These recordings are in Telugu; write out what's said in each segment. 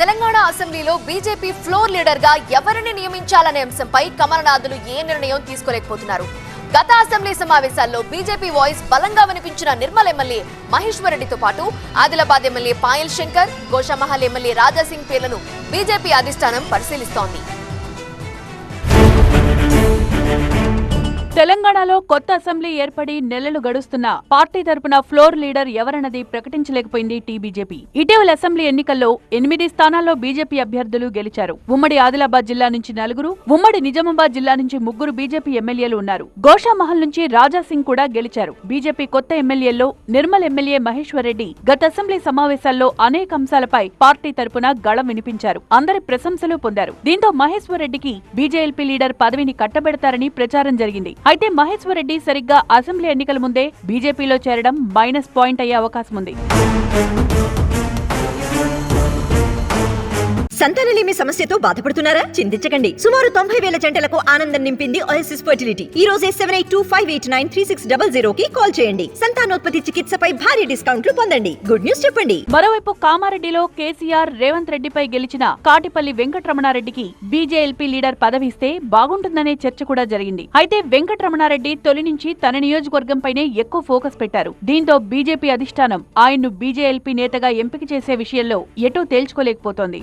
తెలంగాణ అసెంబ్లీలో బీజేపీ ఫ్లోర్ లీడర్గా ఎవరిని నియమించాలనే అంశంపై కమలనాథులు ఏ నిర్ణయం తీసుకోలేకపోతున్నారు? గత అసెంబ్లీ సమావేశాల్లో బీజేపీ వాయిస్ బలంగా వినిపించిన నిర్మల్ ఎమ్మెల్యే మహేశ్వర్ రెడ్డితో పాటు ఆదిలాబాద్ ఎమ్మెల్యే పాయల్ శంకర్ గోషామహల్ ఎమ్మెల్యే రాజాసింగ్ పేర్లను బీజేపీ అధిష్టానం పరిశీలిస్తోంది. తెలంగాణలో కొత్త అసెంబ్లీ ఏర్పడి నెలలు గడుస్తున్న పార్టీ తరపున ఫ్లోర్ లీడర్ ఎవరన్నది ప్రకటించలేకపోయింది టీబీజేపీ. ఇటీవల అసెంబ్లీ ఎన్నికల్లో ఎనిమిది స్థానాల్లో బీజేపీ అభ్యర్థులు గెలిచారు. ఉమ్మడి ఆదిలాబాద్ జిల్లా నుంచి నలుగురు ఉమ్మడి నిజామాబాద్ జిల్లా నుంచి ముగ్గురు బీజేపీ ఎమ్మెల్యేలు ఉన్నారు. గోషామహల్ నుంచి రాజా సింగ్ కూడా గెలిచారు. బీజేపీ కొత్త ఎమ్మెల్యేల్లో నిర్మల్ ఎమ్మెల్యే మహేశ్వర్ రెడ్డి గత అసెంబ్లీ సమావేశాల్లో అనేక అంశాలపై పార్టీ తరపున గళం వినిపించారు. అందరి ప్రశంసలు పొందారు. దీంతో మహేశ్వర్ రెడ్డికి బీజేఎల్పీ లీడర్ పదవిని కట్టబెడతారని ప్రచారం జరిగింది. అయితే మహేశ్వర్ రెడ్డి సరిగ్గా అసెంబ్లీ ఎన్నికల ముందే బీజేపీలో చేరడం మైనస్ పాయింట్ అయ్యే అవకాశం ఉంది. సంతానలేమి సమస్యతో బాధపడుతున్నారా? చింతించకండి. సుమారు తొంభై వేల జంటలకు ఆనందం నింపింది ఓఎస్ఎస్ ఫర్టిలిటీ ఈ రోజే seven eight two five eight nine three six double zero కి కాల్ చేయండి. సంతానోత్పత్తి చికిత్సపై భారీ డిస్కౌంట్లు పొందండి. గుడ్ న్యూస్ చెప్పండి. మరోవైపు కామారెడ్డిలో కేసీఆర్ రేవంత్ రెడ్డిపై గెలిచిన కాటిపల్లి వెంకటరమణారెడ్డికి బీజేఎల్పీ లీడర్ పదవి ఇస్తే బాగుంటుందనే చర్చ కూడా జరిగింది. అయితే వెంకటరమణారెడ్డి తొలి నుంచి తన నియోజకవర్గంపైనే ఎక్కువ ఫోకస్ పెట్టారు. దీంతో బీజేపీ అధిష్టానం ఆయన్ను బీజేఎల్పీ నేతగా ఎంపిక చేసే విషయంలో ఎటో తేల్చుకోలేకపోతోంది.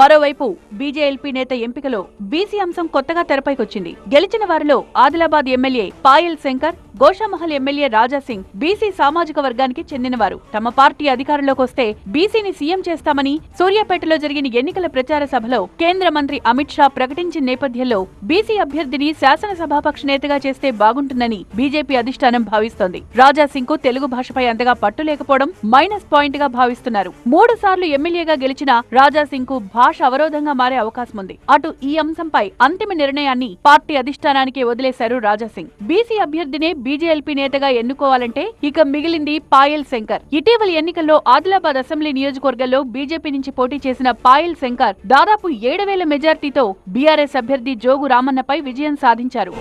మరోవైపు బీజేఎల్పీ నేత ఎంపికలో బీసీ అంశం కొత్తగా తెరపైకొచ్చింది. గెలిచిన వారిలో Adilabad MLA Payal Shankar Goshamahal MLA Raja Singh BC సామాజిక వర్గానికి చెందినవారు. తమ పార్టీ అధికారంలోకి వస్తే బీసీని సీఎం చేస్తామని సూర్యాపేటలో జరిగిన ఎన్నికల ప్రచార సభలో కేంద్ర మంత్రి అమిత్ షా ప్రకటించిన నేపథ్యంలో బీసీ అభ్యర్థిని శాసనసభాపక్ష నేతగా చేస్తే బాగుంటుందని బీజేపీ అధిష్టానం భావిస్తోంది. రాజాసింగ్కు తెలుగు భాషపై అంతగా పట్టు లేకపోవడం మైనస్ పాయింట్గా భావిస్తున్నారు. మూడు సార్లు ఎమ్మెల్యేగా గెలిచిన రాజా సింగ్కు భాష అవరోధంగా మారే అవకాశం ఉంది. అటు ఈ అంశంపై అంతిమ నిర్ణయాన్ని పార్టీ అధిష్టానానికి వదిలేశారు రాజా సింగ్. బీసీ అభ్యర్థినే బీజేఎల్పీ నేతగా ఎన్నుకోవాలంటే ఇక మిగిలింది పాయల్ శంకర్. ఇటీవలి ఎన్నికల్లో ఆదిలాబాద్ అసెంబ్లీ నియోజకవర్గంలో బీజేపీ నుంచి పోటీ చేసిన పాయల్ శంకర్ దాదాపు ఏడు వేల మెజార్టీతో బీఆర్ఎస్ అభ్యర్థి జోగు రామన్నపై విజయం సాధించారు.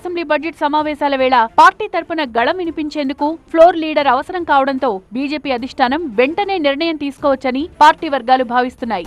అసెంబ్లీ బడ్జెట్ సమావేశాల వేళ పార్టీ తరపున గళం వినిపించేందుకు ఫ్లోర్ లీడర్ అవసరం కావడంతో బీజేపీ అధిష్టానం వెంటనే నిర్ణయం తీసుకోవచ్చని పార్టీ వర్గాలు భావిస్తున్నాయి.